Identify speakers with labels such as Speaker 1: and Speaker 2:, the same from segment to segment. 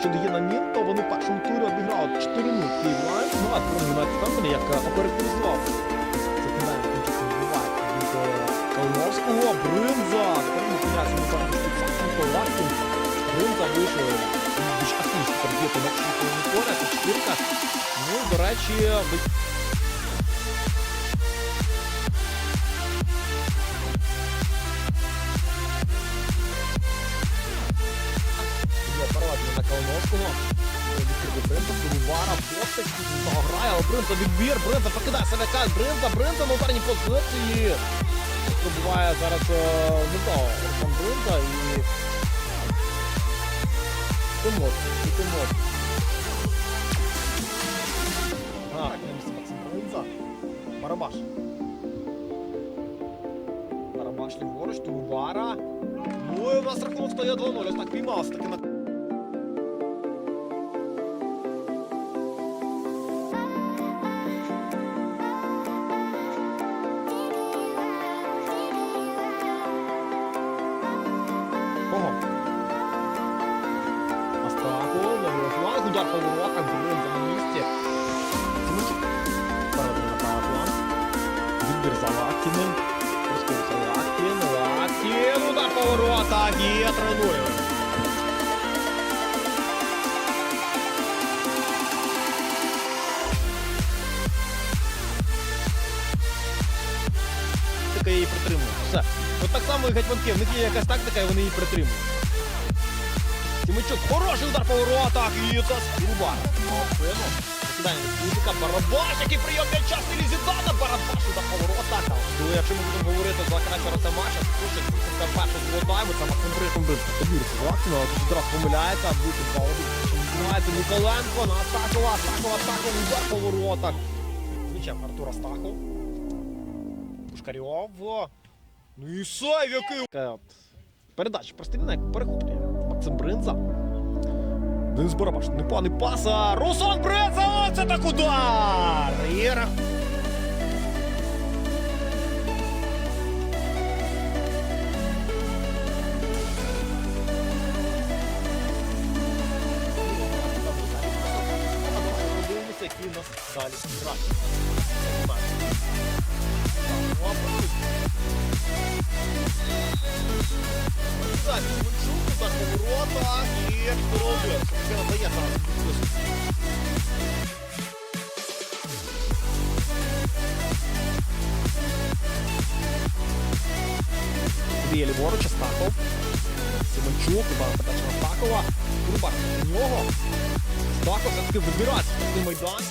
Speaker 1: щодо Єнамін, то вони в першому турі обіграли 4-0 Київ Лайнс. Ну, а другий Юнайтед Фемелі, як оперативізував. охарактеризував. Це кидає тим часом відбувається від е, Калиновського. Бринза. Ми поняття не зараз Саксенко, Ласкін. Бринза вийшов більш активніше передіти на 4. поля, це чотирка. Ну, до речі, Відкрити Бринза, Сурувара, Бостик, грає, але Бринза відбір, Бринза покидає себе кай, Бринза, Бринза на ударній позиції. Пробуває зараз е, недовго Руслан Бринза і... Тимот, і Тимот. А, Максим Бринза. Барабаш. Барабаш ліворуч, Турувара. Ну і у нас рахунок стає 2-0. Ось так піймався таки на левий фланг, удар по воротах, Бринза на місці. На правий фланг. Відбір за Латкіним. Розкрився Латкін, Латкін, удар по воротах і 3-0. Її притримує. Все. От так само і гетьманки, в них є якась тактика, і вони її притримують. Тимочук, хороший удар по воротах, і це Рубар. Спину. Закидання Кузика, Барабаш, який прийом м'яча в стилі Барабаш удар по воротах. Ну, якщо ми будемо говорити за це матча, слушай, це першого свого тайму, це Максим Бриком бив. Подвірся, Лаксіна, тут зараз помиляється, бути два один. Відбувається Ніколенко на Астахова, Астахова, Астахова, удар по воротах. Звичайно, Артур Астахов. Пушкарьов. Ну і Сай, який... Передача прострільна, як перехоплює. Максим Бринза. Денис Барабаш, непоганий пас. а Руслан Бринза! О, Це так удар! Іра. Подивимося, який у нас далі грає. Дві ліворуч, Астахов. Семенчук, удар передача на Стахова. У нього. Стахов все-таки вибирається в майдан.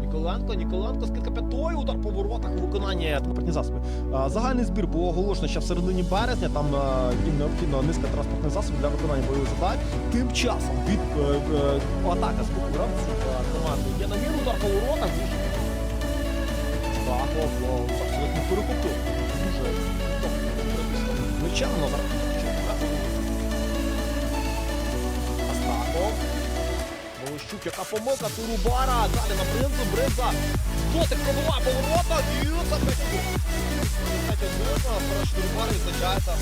Speaker 1: Ніколенко, Ніколенко, скидка п'ятою, удар по воротах у виконанні транспортні засоби. Загальний збір було оголошено ще в середині березня. Там їм необхідно низка транспортних засобів для виконання бойових завдань. Тим часом від е, е, атака з е, команди є намір удар по воротах. Стахов о, абсолютно перекупив. Дуже звичайно. Астахов. Волощук, яка помилка, Турубара, далі на Бринзу, Бринза, дотик пробиває поворота, і працює. Кстати, Бринза, перш Турубара відзначається.